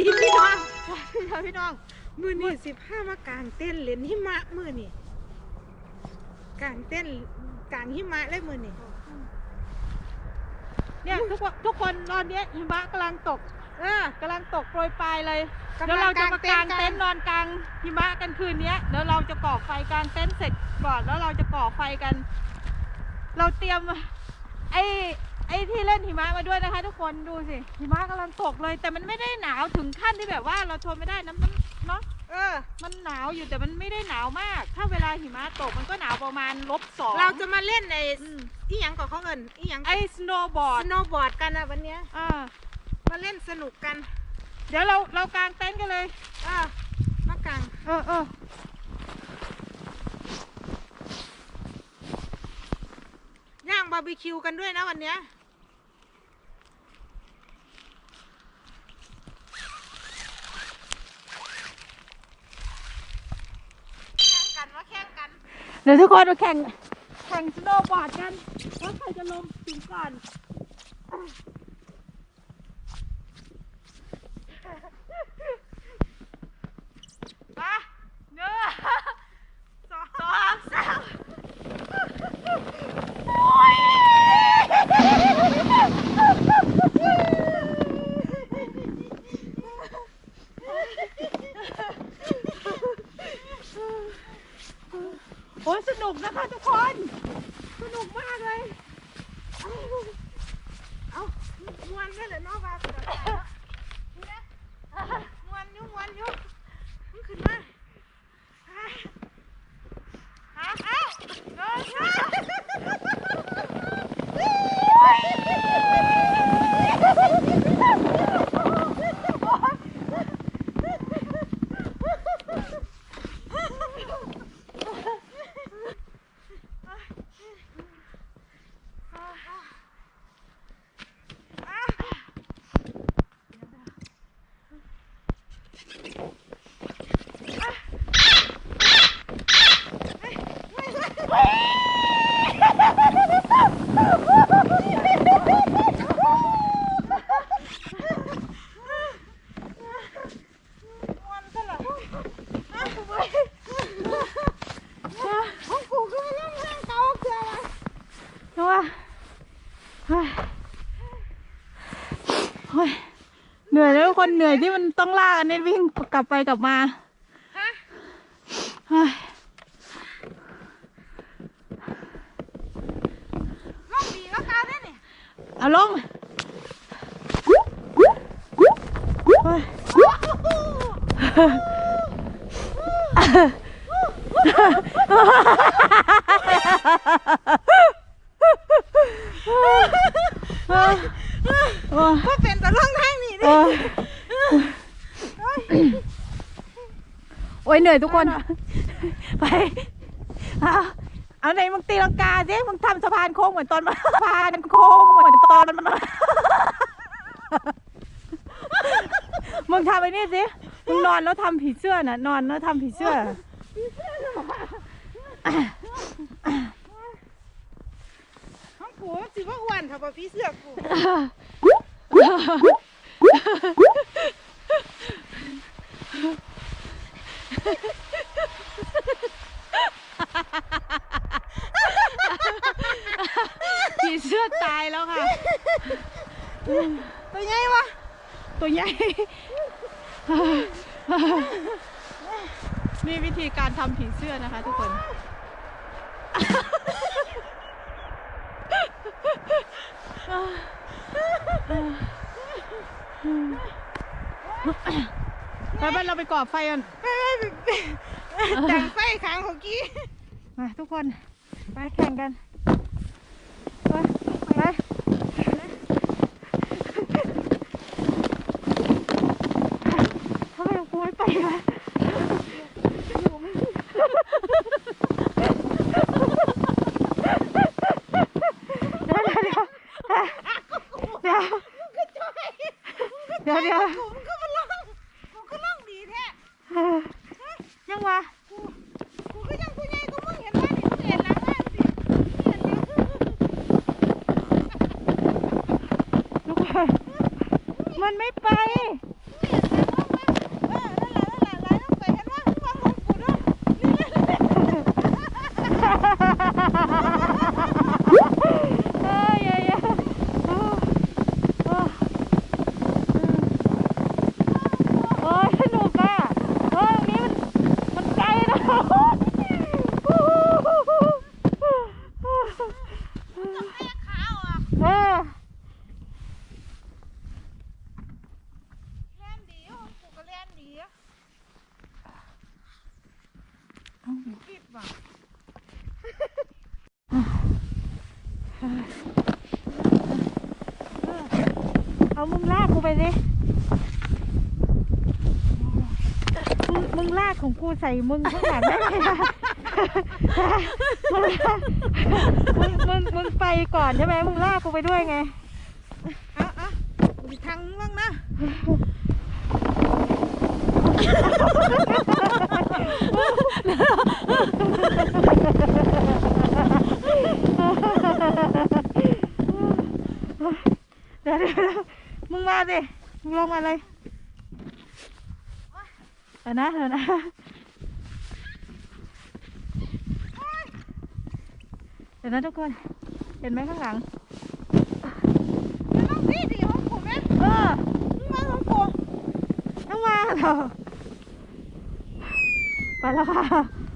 ตีนพี่น้องพี่น้อง มือนี่สิบห้ามากางเต้นท์เล่นหิมะมือนี่กางเต้นท์กางหิมะเลยมือนี่เนี่ยทุกคนทุกคนตอนเนี้ยหิมะกำลังตกเออกำลังตกโปรยปลายเลยกำเดี๋ยวลัเรางจะกางมาเต็กานงท์กัเต็นนท์นอนกลางหิมะกันคืนเนี้ยเดี๋ยวเราจะก่อไฟกลางเต็นท์เสร็จก่อนแล้วเราจะก่อไฟกัน เราเตรียมไอ้ ไอ้ที่เล่นหิมะมาด้วยนะคะ ทุกคนดูสิหิมะกำลังตกเลย แต่มันไม่ได้หนาวถึงขั้นที่แบบว่าเราทนไม่ได้น้ำมันเนาะเออ มันหนาวอยู่แต่มันไม่ได้หนาวมาก ถ้าเวลาหิมะตกมันก็หนาวประมาณลบสองเราจะมาเล่นในอืมอีหยังก่อนเขาเอินอีหยังไอ้สโนว์บอร์สดโนว์บอร์ดกันนะวันเนี้ยอ่ามาเล่นสนุกกัน เดี๋ยวเราเรากางเต็นท์กันเลย เออมากางเออเออย่างบาร์บีคิวกันด้วยนะวันเนี้ยแข่งกันว่าแข่งกัน เดี๋ยวทุกคนมาแข่ง แข่งสโนว์บอร์ดกันว่าใครจะลงถึงก่อน มาเนื้อสองสองสามโอ้ยโอ้ยส นุกนะคะทุกคน สนุกมากเลย เอามวนด้เลยนอกบาร์บีคิวนี่นะมวนยุ่มวนยุ่มึงขึ้นมาหาหาเอ้าเดิน Ôi. เหรอเอากูไปของกูก็ไม่เล่นห้างเก่าเกือวะนัวเฮ้ยเฮ้ยเหนื่อยแล้วทุกคนเหนื่อยที่มันต้องลากอันนี้วิ่งกลับไปกลับมาฮะเฮ้ยลองดีก็เก่าได้เนี่ยเอาลงเฮ้ยเฮ้ยโอ้ย ก็เป็นแต่ล่องทางนี่ โอ้ ดิ ยโอ้ย เหนื่อยทุกคน ไปเอาเอาไหนมึงตีลังกาสิมึงทำสะพานโค้งเหมือนตอนมาสะพานโค้งเหมือนตอนมันมึงทำไอ้นี่สิมึงนอนแล้วทำผีเสื้อน่ะ นอนแล้วทำผีเสื้อของกูมันสิว่าอ้วนถ้าบ่พี่เสื้อกูผีเสื้อตายแล้วค่ะ ตัวใหญ่วะตัวใหญ่ นี่วิธีการทำผีเสื้อนะคะทุกคน ไปบ้านเราไปก่อไฟกันแต่งไฟขางของกี้ มาทุกคน ไปแข่งกัน ไปไปทำไมกูไม่ไปวะเดี๋ยวเดี๋ยวเดี๋ยวเดี๋ยวเดี๋ยว กูมันก็มาล่องกูก็ล่องดีแท้ ยังวะ กูก็ยังกูใหญ่กูมึงเห็นว่านี่มึงเห็นหลังบ้านสิเห็นแล้ว ทุกคน มันไม่ไป เห็นแล้ว ต้องเตะขาออก เออ เล่นดีของกูก็เล่นดีอะปิดว่ะ เอามึงลากกูไปดิมึงมึงลากของกูใส่มึงข้างหลังได้ไหมล่ะมึงมึงมึงไปก่อนใช่ไหมมึงลากกูไปด้วยไง เอาเอาอีทางมึงนะ เดี๋ยวเดี๋ยวเดี๋ยวมึงมาดิมึงลงมาเลยเดี๋ยวนะเดี๋ยวนะเดี๋ยวนะทุกคน เห็นไหมข้างหลังมันต้องดีดีของกูไหมเออมึงมาของกูต้องมาเหรอ ไปแล้วค่ะ